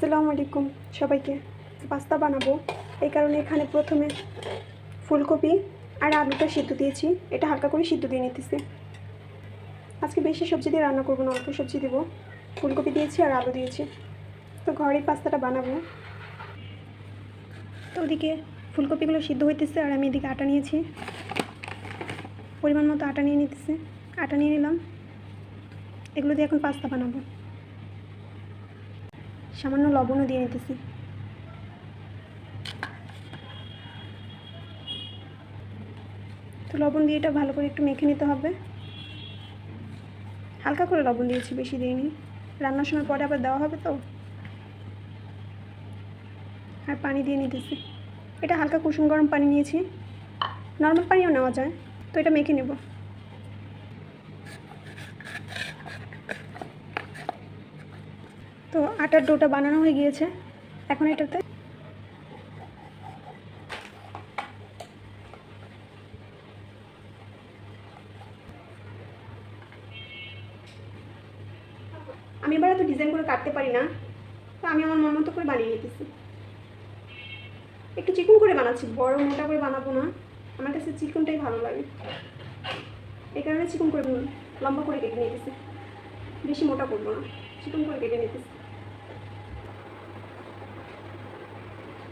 আসসালামু আলাইকুম সবাইকে। পাস্তা বানাবো। এই কারণে এখানে প্রথমে ফুলকপি আর আলুটা সিদ্ধ দিয়েছি। এটা হালকা করে সিদ্ধ দিয়ে নিতেছি। আজকে বেশি সবজি দিয়ে রান্না করব না, অল্প সবজি দেবো। ফুলকপি দিয়েছি আর আলু দিয়েছি। তো ঘরেই পাস্তাটা বানাবো। তো ওদিকে ফুলকপিগুলো সিদ্ধ হইতেছে আর আমি এদিকে আটা নিয়েছি। পরিমাণ মতো আটা নিয়ে নিতেছি। আটা নিয়ে নিলাম। এগুলো দিয়ে এখন পাস্তা বানাবো। সামান্য লবণও দিয়ে নিতেছি। তো লবণ দিয়ে এটা ভালো করে একটু মেখে নিতে হবে। হালকা করে লবণ দিয়েছি, বেশি দিইনি। রান্নার সময় পরে আবার দেওয়া হবে তো। আর পানি দিয়ে নিতেছি। এটা হালকা কুসুম গরম পানি নিয়েছি। নর্মাল পানিও নেওয়া যায়। তো এটা মেখে নেব। তো আটার ডোটা বানানো হয়ে গিয়েছে। এখন এটাতে আমি এবার এত ডিজাইন করে কাটতে পারি না, তো আমি আমার মন মতো করে বানিয়ে নিতেছি। একটু চিকন করে বানাচ্ছি, বড় মোটা করে বানাবো না। আমার কাছে চিকনটাই ভালো লাগে। এই কারণে চিকন করে লম্বা করে কেটে নিতেছি। বেশি মোটা করব না, চিকন করে কেটে নিতেছি।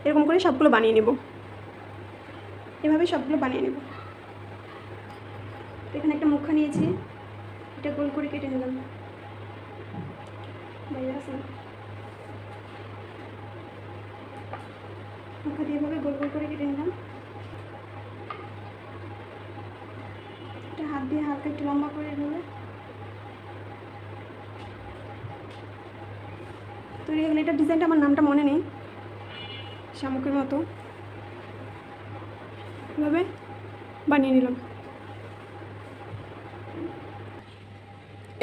এরকম করে সবগুলো বানিয়ে নেব। এভাবে সবগুলো বানিয়ে নেব। এখানে একটা মুখা নিয়েছি। এটা গোল করে কেটে নিলাম। মুখা দিয়ে এভাবে গোল গোল করে কেটে নিলাম। হাত দিয়ে হালকা একটু লম্বা করে এভাবে। তৈরি হয়ে গেলে। এটা ডিজাইনটা আমার নামটা মনে নেই। শামুকের মতো। এভাবে বানিয়ে নিলাম।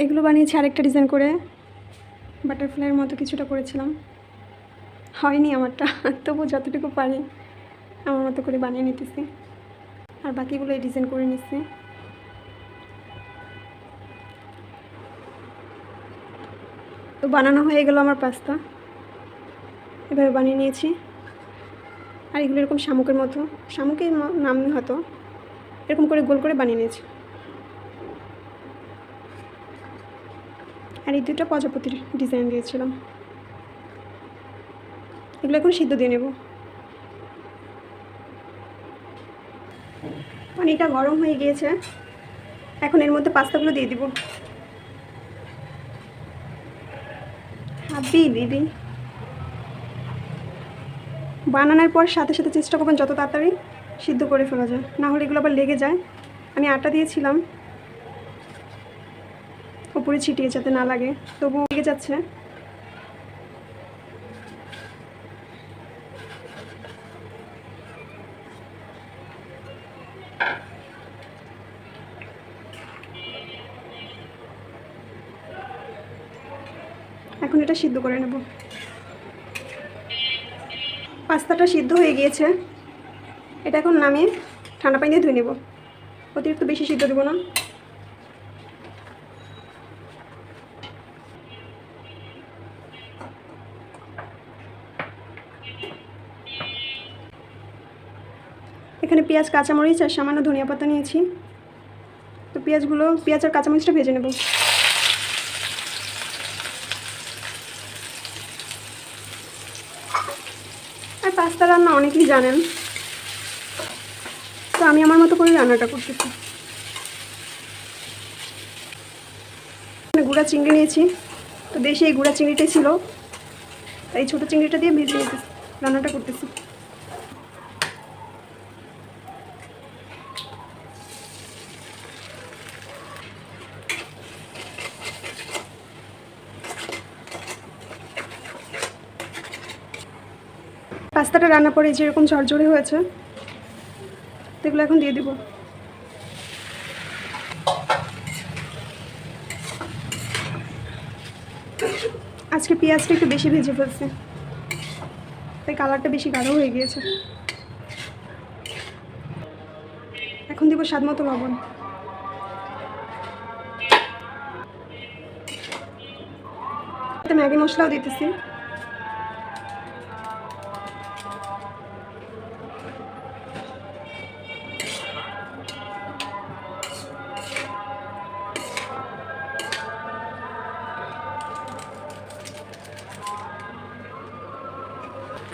এগুলো বানিয়েছি আরেকটা ডিজাইন করে। বাটারফ্লাইয়ের মতো কিছুটা করেছিলাম। হয়নি আমারটা, তবু যতটুকু পারি আমার মতো করে বানিয়ে নিতেছি। আর বাকিগুলো এই ডিজাইন করে নিচ্ছি। তো বানানো হয়ে গেল আমার পাস্তা। এভাবে বানিয়ে নিয়েছি। আর এগুলো এরকম শামুকের মতো। শামুকের নাম হয়তো। এরকম করে গোল করে বানিয়ে নিয়েছি। আর এই দুটো প্রজাপতির ডিজাইন দিয়েছিলাম। এগুলো এখন সিদ্ধ দিয়ে নেব। পানিটা গরম হয়ে গিয়েছে। এখন এর মধ্যে পাস্তাগুলো দিয়ে দিব। হাবি দিদি বানানোর পর সাথে সাথে চেষ্টা করবেন যত তাড়াতাড়ি সিদ্ধ করে ফেলা যায়। না হলে এগুলো আবার লেগে যায়। আমি আটা দিয়েছিলাম। উপরে ছিটিয়ে যাতে না লাগে। তবুও লেগে যাচ্ছে। এখন এটা সিদ্ধ করে নেব। পাস্তাটা সিদ্ধ হয়ে গিয়েছে। এটা এখন নামিয়ে ঠান্ডা পানি দিয়ে ধুয়ে নেব। অতিরিক্ত বেশি সিদ্ধ দেবো না। এখানে পেঁয়াজ, কাঁচামরিচ আর সামান্য ধনিয়া পাতা নিয়েছি। তো পেঁয়াজগুলো, পেঁয়াজ আর কাঁচামরিচটা ভেজে নেব। পাস্তা রান্না অনেকেই জানেন। তো আমি আমার মতো করে রান্নাটা করতেছি। গুঁড়া চিংড়ি নিয়েছি। তো দেশে এই গুঁড়া চিংড়িটাই ছিল। তাই এই ছোটো চিংড়িটা দিয়ে ভেজে রান্নাটা করতেছি। পাস্তাটা রান্না পরে যেরকম ঝরঝরে হয়েছে এগুলো এখন দিয়ে দিব। আজকে পেঁয়াজটা একটু বেশি ভেজে ফেলছে, তাই কালারটা বেশি গাঢ় হয়ে গিয়েছে। এখন দিব স্বাদ মতো লবণ। ম্যাগি মশলাও দিতেছি।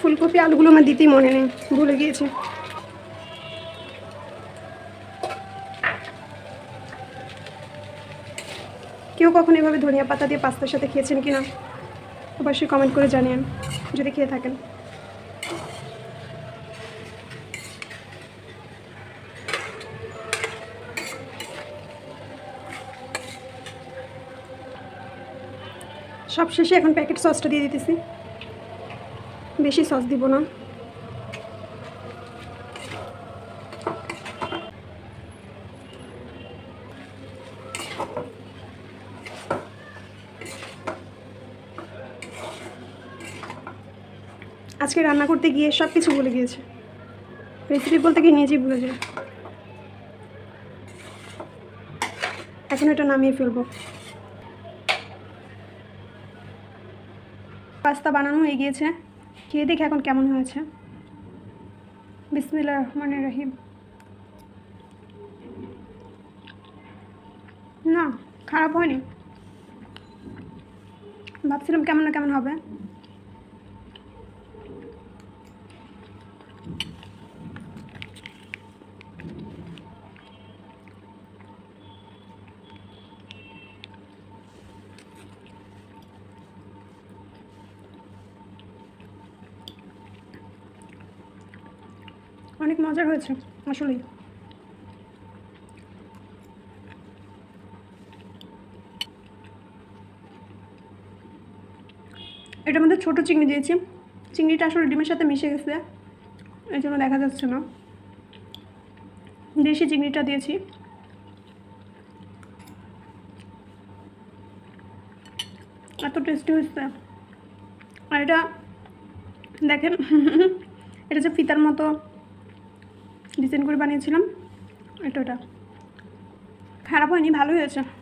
ফুলকপি আলুগুলো আমার দিতেই মনে নেই, ভুলে গিয়েছি। কেউ কখনো এভাবে ধনিয়া পাতা দিয়ে পাস্তার সাথে খেয়েছেন কিনা? অবশ্যই কমেন্ট করে জানিয়েন, যদি খেয়ে থাকেন। সব শেষে এখন প্যাকেট সসটা দিয়ে দিতেছি। বেশি সস দিব না। আজকে রান্না করতে গিয়ে সব কিছু ভুলে গিয়েছে। রেসিপি বলতে গিয়ে নিজেই ভুলে যায়। এখন এটা নামিয়ে ফেলব। পাস্তা বানানো হয়ে গিয়েছে। খেয়ে দেখে এখন কেমন হয়েছে। বিসমিল্লা রহমান রহিম। না, খারাপ হয়নি। ভাবছিলাম কেমন না কেমন হবে। অনেক মজার হয়েছে, আসলেই। এটার মধ্যে ছোটো চিংড়ি দিয়েছি। চিংড়িটা আসলে ডিমের সাথে মিশে গেছে, এই জন্য দেখা যাচ্ছে না। দেশি চিংড়িটা দিয়েছি। এত টেস্টি হয়েছে। আর এটা দেখেন, এটা যে ফিতার মতো ডিজাইন করে বানিয়েছিলাম। এটা ওটা। খারাপ হয়নি ভালোই হয়েছে।